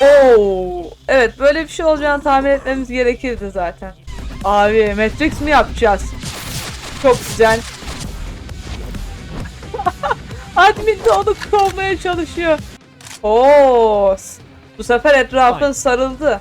Oo, evet böyle bir şey olacağını tahmin etmemiz gerekirdi zaten. Abi Matrix mi yapacağız? Çok güzel. Admin de onu kovmaya çalışıyor. Oo, bu sefer etrafın sarıldı.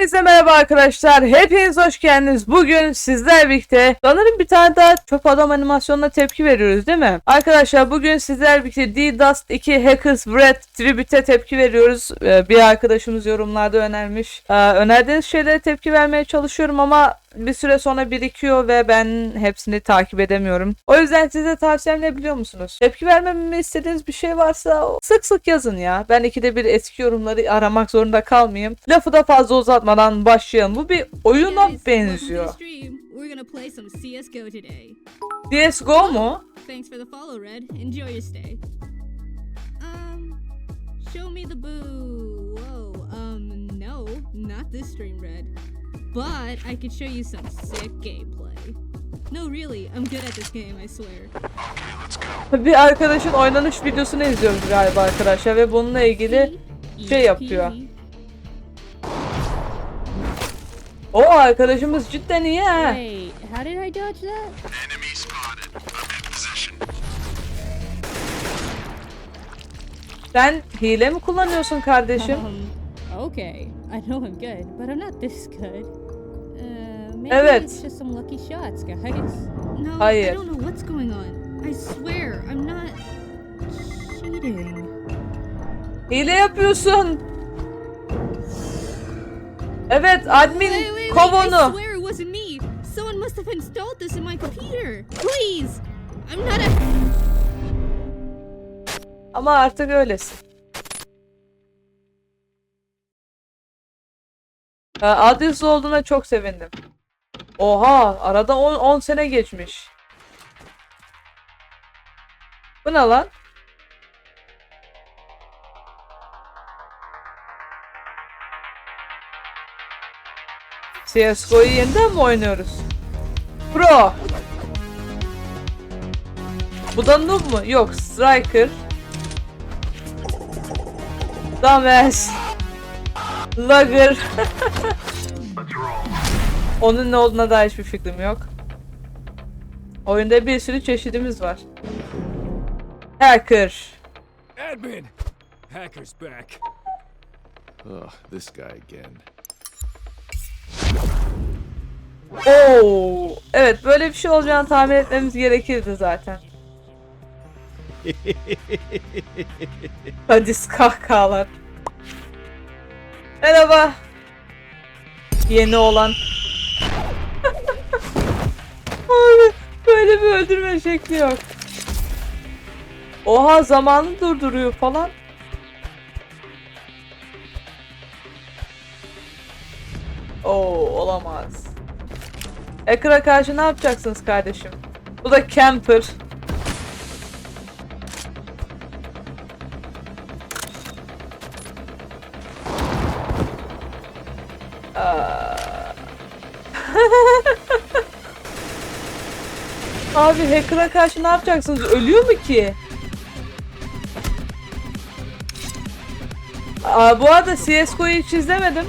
Hepinize merhaba arkadaşlar. Hepiniz hoş geldiniz. Bugün sizler birlikte sanırım bir tane daha çöp adam animasyonuna tepki veriyoruz değil mi? Arkadaşlar bugün sizler birlikte D-Dust 2 Hackers Bread Tribute'e tepki veriyoruz. Ee, bir arkadaşımız yorumlarda önermiş. Ee, önerdiğiniz şeylere tepki vermeye çalışıyorum ama bir süre sonra birikiyor ve ben hepsini takip edemiyorum. O yüzden size tavsiyem ne biliyor musunuz? Tepki vermemi istediğiniz bir şey varsa sık sık yazın ya. Ben ikide bir eski yorumları aramak zorunda kalmayayım. Lafı da fazla uzatmadan başlayalım. Bu bir oyuna benziyor. CSGO mu? Thanks for the follow, Red. Enjoy your stay. Um, show me the boo. Whoa. Um, no, not this stream, Red. But I could show you some sick gameplay. No, really, I'm good at this game. I swear. Bir arkadaşın oynanış videosunu izliyoruz galiba arkadaşlar ve bununla ilgili şey yapıyor. o arkadaşımız cidden iyi ha. Wait, how did I dodge that? Sen hile mi kullanıyorsun kardeşim? Um, okay. I know I'm good, but I'm not this good. Uh, maybe Evet. it's just some lucky shots, guys. No, Hayır. I don't know what's going on. I swear, I'm not cheating. Hile yapıyorsun. Evet admin Wait, wait, wait, kov I onu. swear it wasn't me. Someone must have installed this in my computer. Please, I'm not a. Ama artık öylesin. Ee, Adres olduğuna çok sevindim. Oha arada 10 10 sene geçmiş. Bu ne lan? CSGO'yu yeniden mi oynuyoruz? Pro. Bu da noob mu? Yok, Striker. Dames. Lager. Onun ne olduğuna dair hiçbir fikrim yok. Oyunda bir sürü çeşidimiz var. Hacker. Admin! Hacker's back. Ugh, this guy again. Oo, evet böyle bir şey olacağını tahmin etmemiz gerekirdi zaten. Hadi kahkahalar. Merhaba. Yeni olan. Abi böyle bir öldürme şekli yok. Oha zamanı durduruyor falan. Oo olamaz. Ekra karşı ne yapacaksınız kardeşim? Bu da camper. Abi hacker'a karşı ne yapacaksınız? Ölüyor mu ki? Aa, bu arada CSGO'yu hiç izlemedim.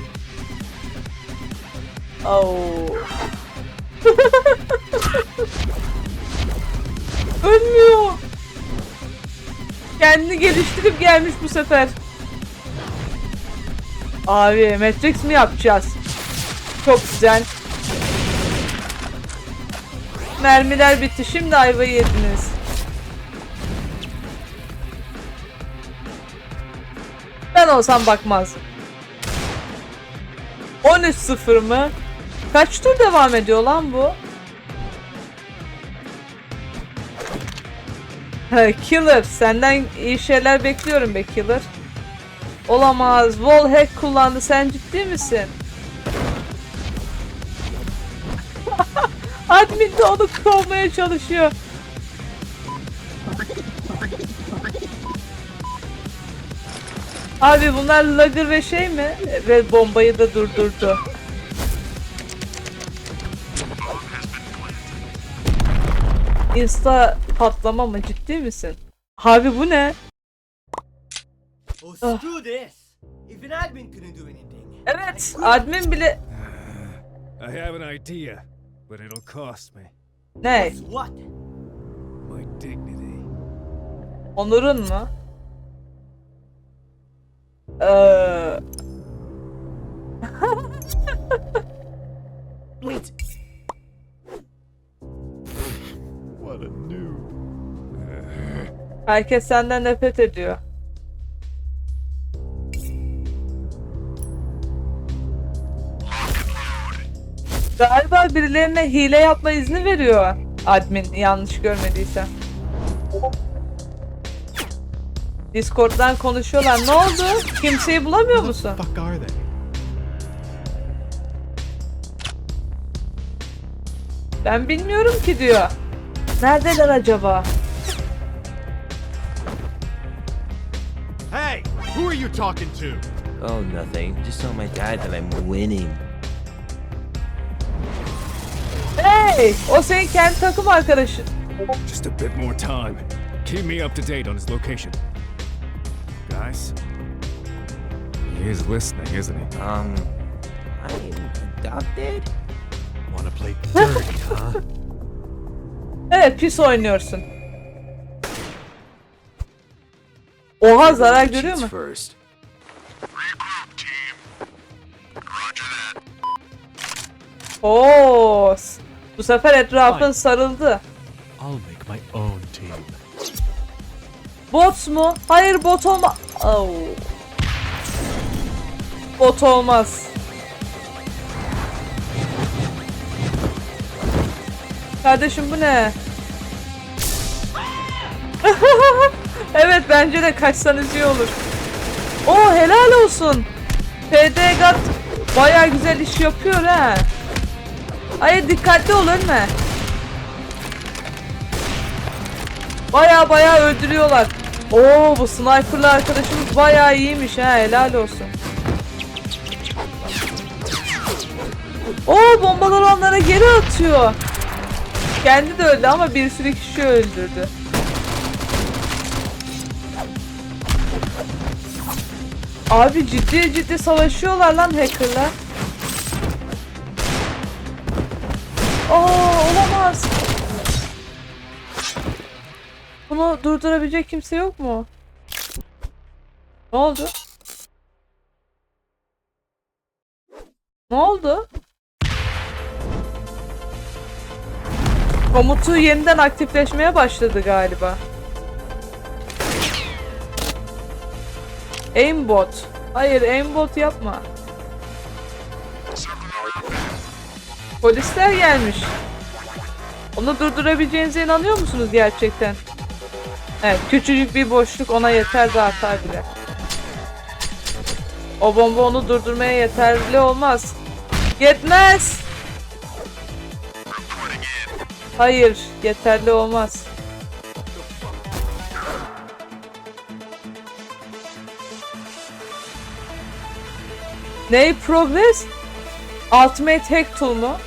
Oo. Ölmüyor. Kendini geliştirip gelmiş bu sefer. Abi Matrix mi yapacağız? Çok güzel. Mermiler bitti. Şimdi ayvayı yediniz. Ben olsam bakmazdım. 13-0 mı? Kaç tur devam ediyor lan bu? Ha, Killer, senden iyi şeyler bekliyorum be Killer. Olamaz. Wallhack kullandı. Sen ciddi misin? Admin de onu kovmaya çalışıyor. Abi bunlar Lagger ve şey mi? Ve bombayı da durdurdu. Insta patlama mı? Ciddi misin? Abi bu ne? Oh, screw this! Even admin couldn't do anything. Evet, admin bile... I have an idea, but it'll cost me Ne? What? my dignity. Onurun mu? Eee... Wait. What a noob. Herkes senden nefret ediyor. Galiba birilerine hile yapma izni veriyor admin yanlış görmediysem. Discord'dan konuşuyorlar. Ne oldu? Kimseyi bulamıyor musun? Ben bilmiyorum ki diyor. Neredeler acaba? Hey, who are you talking to? Oh, nothing. Just tell my dad that I'm winning. Hey! O senin kendi takım arkadaşın. Just a bit more time. Keep me up to date on his location. Guys? He is listening, isn't he? Um, I'm adopted? Wanna play dirty, huh? Evet pis oynuyorsun. Oha zarar görüyor mu? First. Oo. Bu sefer etrafın sarıldı. I'll make my own team. Bot mu? Hayır bot olma... Oh. Bot olmaz. Kardeşim bu ne? evet bence de kaçsanız iyi olur. Oo helal olsun. PD Gat baya güzel iş yapıyor ha. Hayır dikkatli ol ölme. Baya baya öldürüyorlar. Oo bu sniperlı arkadaşımız baya iyiymiş ha helal olsun. Oo bombalar onlara geri atıyor. Kendi de öldü ama bir sürü kişi öldürdü. Abi ciddi ciddi savaşıyorlar lan hackerlar. Aa olamaz. Bunu durdurabilecek kimse yok mu? Ne oldu? Ne oldu? Komutu yeniden aktifleşmeye başladı galiba. Aimbot. Hayır aimbot yapma. Polisler gelmiş. Onu durdurabileceğinize inanıyor musunuz gerçekten? Evet, küçücük bir boşluk ona yeter artar bile. O bomba onu durdurmaya yeterli olmaz. Yetmez. Hayır, yeterli olmaz. Ney progress? Ultimate hack tool mu?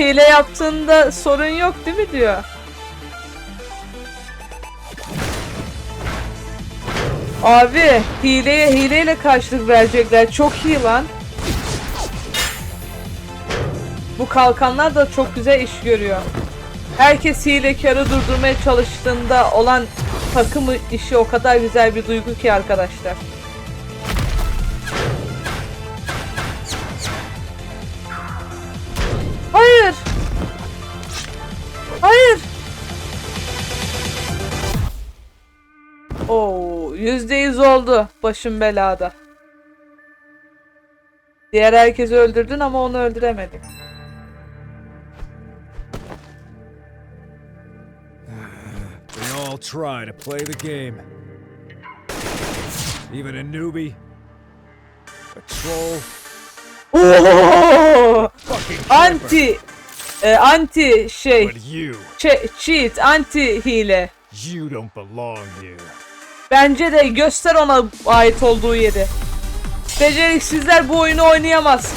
Hile yaptığında sorun yok değil mi diyor. Abi hileye hileyle karşılık verecekler. Çok iyi lan. Bu kalkanlar da çok güzel iş görüyor. Herkes hilekarı durdurmaya çalıştığında olan takım işi o kadar güzel bir duygu ki arkadaşlar. Hayır. Hayır. Oo, yüzde yüz oldu. Başım belada. Diğer herkesi öldürdün ama onu öldüremedin. They all try to play the game. Even a newbie. A troll. Anti e, anti şey che, cheat anti hile. You don't belong here. Bence de göster ona ait olduğu yeri. Beceriksizler bu oyunu oynayamaz.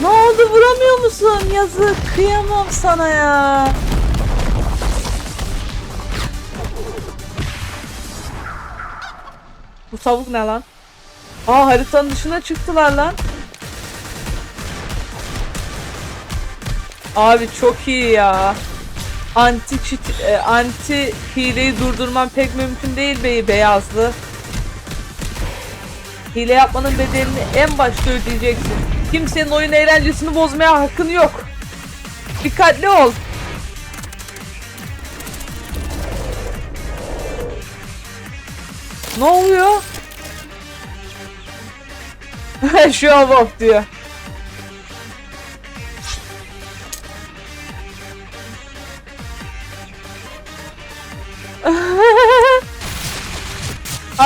Ne oldu vuramıyor musun? Yazık kıyamam sana ya. Bu tavuk ne lan? Aa haritanın dışına çıktılar lan. Abi çok iyi ya. Anti çit, e, anti hileyi durdurman pek mümkün değil bey beyazlı. Hile yapmanın bedelini en başta ödeyeceksin. Kimsenin oyun eğlencesini bozmaya hakkın yok. Dikkatli ol. Ne oluyor? Şu an bak diyor.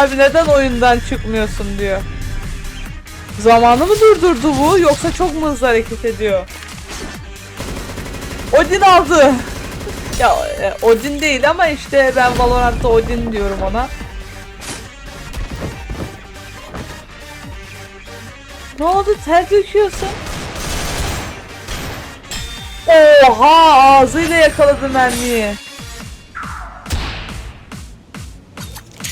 Abi neden oyundan çıkmıyorsun diyor. Zamanı mı durdurdu bu yoksa çok mu hızlı hareket ediyor? Odin aldı. Ya e, Odin değil ama işte ben Valorant'ta Odin diyorum ona. Ne oldu? Ter döküyorsun. Oha ağzıyla yakaladı mermiyi.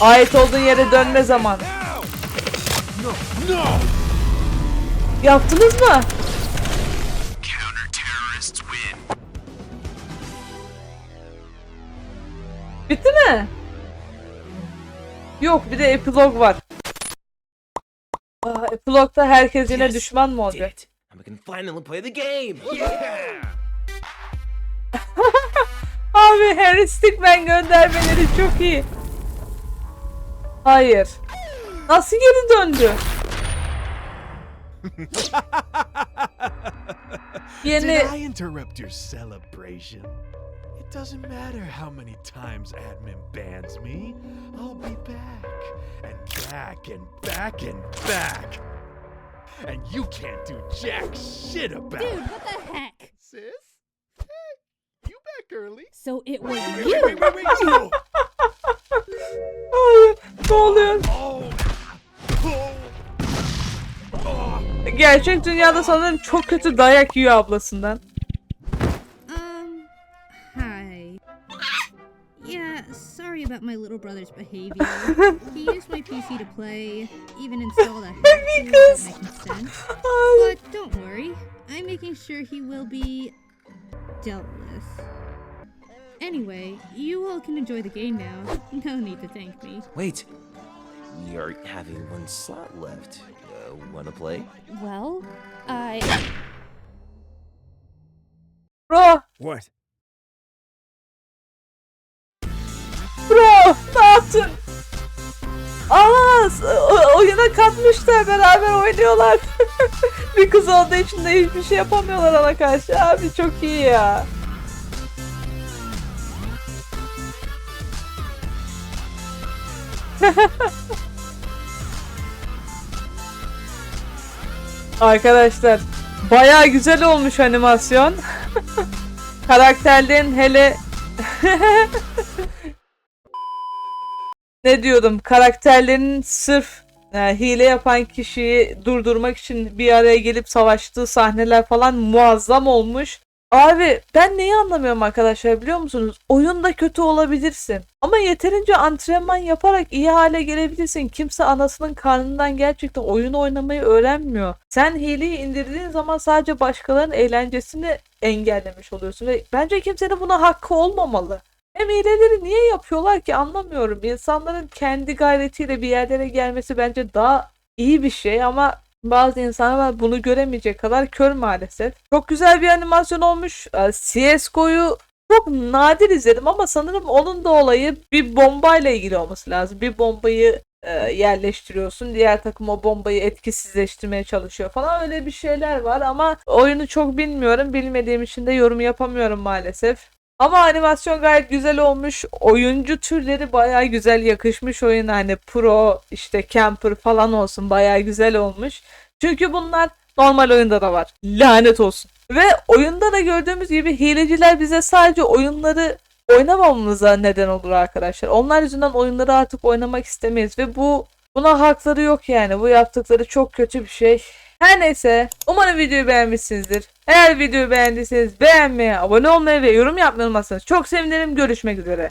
Ait olduğun yere dönme zaman. Yaptınız mı? Bitti mi? Yok bir de epilog var. Aa, epilogda herkes yine düşman mı olacak? Abi Harry Stickman göndermeleri çok iyi. Hayır. Nasıl geri döndü? Yeni Did I interrupt your celebration? It doesn't matter how many times admin bans me. I'll be back and back and back and back. And you can't do jack shit about it. Dude, it. what the heck? Sis? Hey, you back early. So it was Wait, you. wait, wait, wait, wait. Ay, ne oluyor? Gerçek dünyada sanırım çok kötü dayak yiyor ablasından. Um, hi. Yeah, sorry about my little brother's behavior. he used my PC to play, even installed a hack tool without my consent. Ay, But don't worry, I'm making sure he will be dealt with. Anyway, you all can enjoy the game now. No need to thank me. Wait. We are having one slot left. Uh, wanna play? Well, I. bro, What? bro, ne yaptın? Aa, s- o- oyuna katmışlar beraber oynuyorlar. bir kız olduğu için de hiçbir şey yapamıyorlar ona karşı. Abi çok iyi ya. Arkadaşlar bayağı güzel olmuş animasyon. Karakterlerin hele ne diyordum karakterlerin sırf e, hile yapan kişiyi durdurmak için bir araya gelip savaştığı sahneler falan muazzam olmuş. Abi ben neyi anlamıyorum arkadaşlar biliyor musunuz? Oyunda kötü olabilirsin. Ama yeterince antrenman yaparak iyi hale gelebilirsin. Kimse anasının karnından gerçekten oyun oynamayı öğrenmiyor. Sen hileyi indirdiğin zaman sadece başkalarının eğlencesini engellemiş oluyorsun. Ve bence kimsenin buna hakkı olmamalı. Hem hileleri niye yapıyorlar ki anlamıyorum. İnsanların kendi gayretiyle bir yerlere gelmesi bence daha iyi bir şey ama bazı insanlar bunu göremeyecek kadar kör maalesef. Çok güzel bir animasyon olmuş. Ee, CSGO'yu çok nadir izledim ama sanırım onun da olayı bir bombayla ilgili olması lazım. Bir bombayı e, yerleştiriyorsun. Diğer takım o bombayı etkisizleştirmeye çalışıyor falan. Öyle bir şeyler var ama oyunu çok bilmiyorum. Bilmediğim için de yorum yapamıyorum maalesef. Ama animasyon gayet güzel olmuş. Oyuncu türleri bayağı güzel yakışmış oyuna. Hani pro, işte camper falan olsun bayağı güzel olmuş. Çünkü bunlar normal oyunda da var. Lanet olsun. Ve oyunda da gördüğümüz gibi hileciler bize sadece oyunları oynamamamıza neden olur arkadaşlar. Onlar yüzünden oyunları artık oynamak istemeyiz ve bu buna hakları yok yani. Bu yaptıkları çok kötü bir şey. Her neyse umarım videoyu beğenmişsinizdir. Eğer videoyu beğendiyseniz beğenmeyi, abone olmayı ve yorum yapmayı unutmazsanız çok sevinirim. Görüşmek üzere.